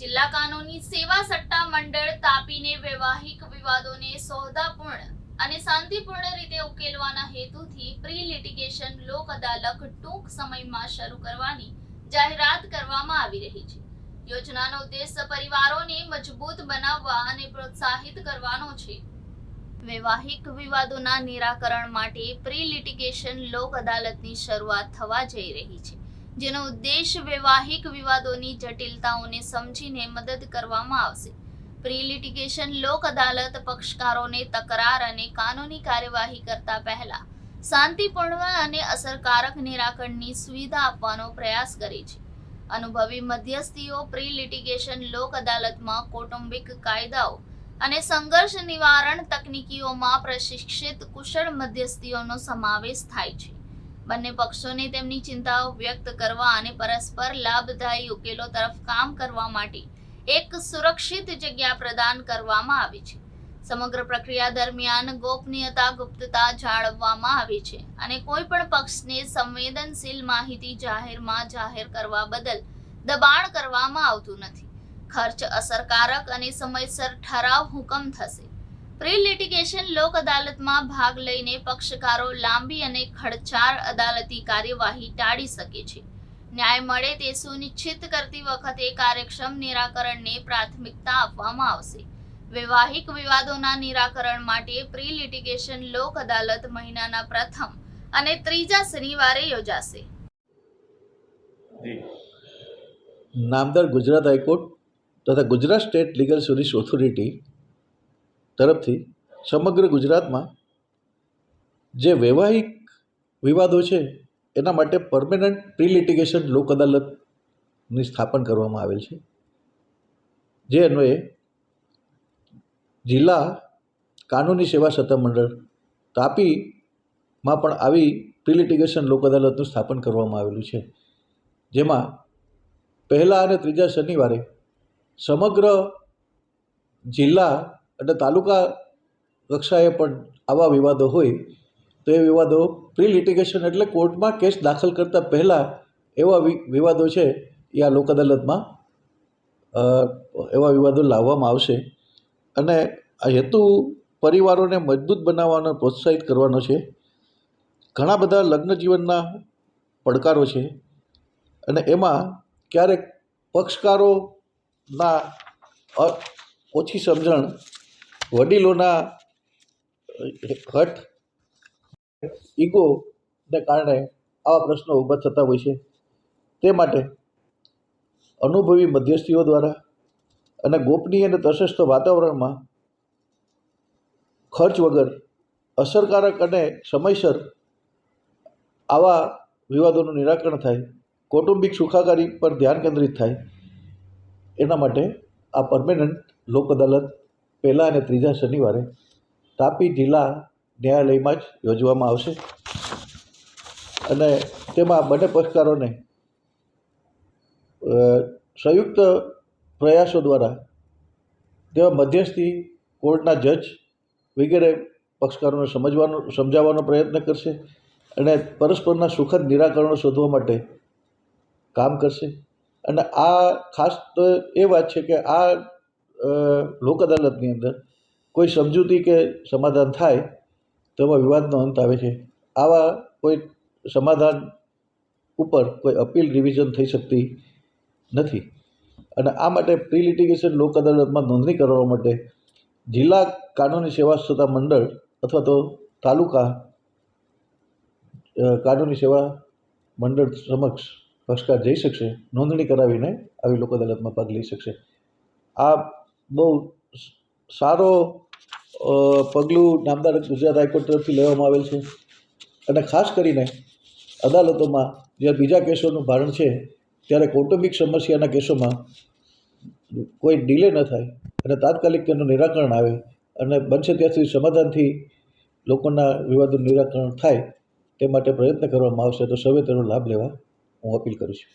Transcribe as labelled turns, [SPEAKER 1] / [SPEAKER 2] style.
[SPEAKER 1] જિલ્લા કાનૂની સેવા સટ્ટા મંડળ તાપીને વૈવાહિક વિવાદોને સોહદાપૂર્ણ અને શાંતિપૂર્ણ રીતે ઉકેલવાના હેતુથી પ્રી લિટિગેશન લોક અદાલત ટૂંક સમયમાં શરૂ કરવાની જાહેરાત કરવામાં આવી રહી છે. યોજનાનો ઉદ્દેશ પરિવારોને મજબૂત બનાવવા અને પ્રોત્સાહિત કરવાનો છે. વૈવાહિક વિવાદોના નિરાકરણ માટે પ્રી લિટિગેશન લોક અદાલતની શરૂઆત થવા જઈ રહી છે. જેનો ઉદ્દેશ વૈવાહિક વિવાદોની જટિલતાઓને સમજીને મદદ કરવામાં આવશે. પ્રી લિટિગેશન લોક અદાલત પક્ષકારોને તકરાર અને કાનૂની કાર્યવાહી કરતા પહેલા શાંતિપૂર્ણ અને અસરકારક નિરાકરણની સુવિધા આપવાનો પ્રયાસ કરે છે. અનુભવી મધ્યસ્થીઓ પ્રી લિટિગેશન લોક અદાલતમાં કૌટુંબિક કાયદાઓ અને સંઘર્ષ નિવારણ તકનીકીઓમાં પ્રશિક્ષિત કુશળ મધ્યસ્થીઓનો સમાવેશ થાય છે. બંને પક્ષોને તેમની ચિંતાઓ વ્યક્ત કરવા અને પરસ્પર લાભદાયી ઉકેલો તરફ કામ કરવા માટે એક સુરક્ષિત જગ્યા પ્રદાન કરવામાં આવી છે. સમગ્ર પ્રક્રિયા દરમિયાન ગોપનીયતા, ગુપ્તતા જાળવવામાં આવે છે અને કોઈ પણ પક્ષને સંવેદનશીલ માહિતી જાહેરમાં જાહેર કરવા બદલ દબાણ કરવામાં આવતું નથી. ખર્ચ અસરકારક અને સમયસર ઠરાવ હુકમ થશે. પ્રી લિટિગેશન લોક અદાલતમાં ભાગ લઈને પક્ષકારો લાંબી અને ખડચાળ અદાલતી કાર્યવાહી ટાળી શકે છે. ન્યાય મળે તે સુનિશ્ચિત કરતી વખતે કાર્યક્ષમ નિરાકરણને પ્રાથમિકતા આપવામાં આવશે. વૈવાહિક વિવાદોના નિરાકરણ માટે પ્રી લિટિગેશન લોક અદાલત મહિનાના પ્રથમ અને ત્રીજા શનિવારે યોજાશે.
[SPEAKER 2] નામદાર ગુજરાત હાઈકોર્ટ તથા Gujarat state legal service authority તરફથી સમગ્ર ગુજરાતમાં જે વૈવાહિક વિવાદો છે, એના માટે પરમેનન્ટ પ્રી લિટિગેશન લોક અદાલતની સ્થાપન કરવામાં આવેલ છે. જે અન્વયે જિલ્લા કાનૂની સેવા સત્તા મંડળ તાપીમાં પણ આવી પ્રી લિટિગેશન લોક અદાલતનું સ્થાપન કરવામાં આવેલું છે. જેમાં પહેલા અને ત્રીજા શનિવારે સમગ્ર જિલ્લા અને તાલુકા કક્ષાએ પણ આવા વિવાદો હોય, તો એ વિવાદો પ્રી લિટિગેશન એટલે કોર્ટમાં કેસ દાખલ કરતાં પહેલાં એવા વિવાદો છે, એ આ લોક અદાલતમાં એવા વિવાદો લાવવામાં આવશે. અને આ હેતુ પરિવારોને મજબૂત બનાવવાનો, પ્રોત્સાહિત કરવાનો છે. ઘણા બધા લગ્ન જીવનના પડકારો છે. અને એમાં ક્યારેક પક્ષકારોના ઓછી સમજણ વડીલોના હઠ ઈગોને કારણે આવા પ્રશ્નો ઊભા થતા હોય છે. તે માટે અનુભવી મધ્યસ્થીઓ દ્વારા અને ગોપનીય અને તટસ્થ વાતાવરણમાં ખર્ચ વગર અસરકારક અને સમયસર આવા વિવાદોનું નિરાકરણ થાય, કૌટુંબિક સુખાકારી પર ધ્યાન કેન્દ્રિત થાય, એના માટે આ પરમેનન્ટ લોક અદાલત પહેલા અને ત્રીજા શનિવારે તાપી જિલ્લા ન્યાયાલયમાં જ યોજવામાં આવશે. અને તેમાં બંને પક્ષકારોને સંયુક્ત પ્રયાસો દ્વારા તેવા મધ્યસ્થી કોર્ટના જજ વગેરે પક્ષકારોને સમજવાનો, સમજાવવાનો પ્રયત્ન કરશે અને પરસ્પરના સુખદ નિરાકરણો શોધવા માટે કામ કરશે. અને આ ખાસ તો એ વાત છે કે આ લોક અદાલતની અંદર કોઈ સમજૂતી કે સમાધાન થાય તો એમાં વિવાદનો અંત આવે છે. આવા કોઈ સમાધાન ઉપર કોઈ અપીલ રિવિઝન થઈ શકતી નથી. અને આ માટે પ્રી લિટિગેશન લોક અદાલતમાં નોંધણી કરવા માટે જિલ્લા કાનૂની સેવા સત્તા મંડળ અથવા તો તાલુકા કાનૂની સેવા મંડળ સમક્ષ પક્ષકાર જઈ શકશે. નોંધણી કરાવીને આવી લોક અદાલતમાં ભાગ લઈ શકશે. આ બહુ સારો પગલું નામદાર ગુજરાત હાઈકોર્ટ તરફથી લેવામાં આવેલ છે. અને ખાસ કરીને અદાલતોમાં જ્યાં બીજા કેસોનું ભારણ છે, ત્યારે કૌટુંબિક સમસ્યાના કેસોમાં કોઈ ડિલે ન થાય અને તાત્કાલિક તેનું નિરાકરણ આવે અને બનશે ત્યાં સુધી સમાધાનથી લોકોના વિવાદોનું નિરાકરણ થાય તે માટે પ્રયત્ન કરવામાં આવશે તો સૌએ તેનો લાભ લેવા હું અપીલ કરું છું.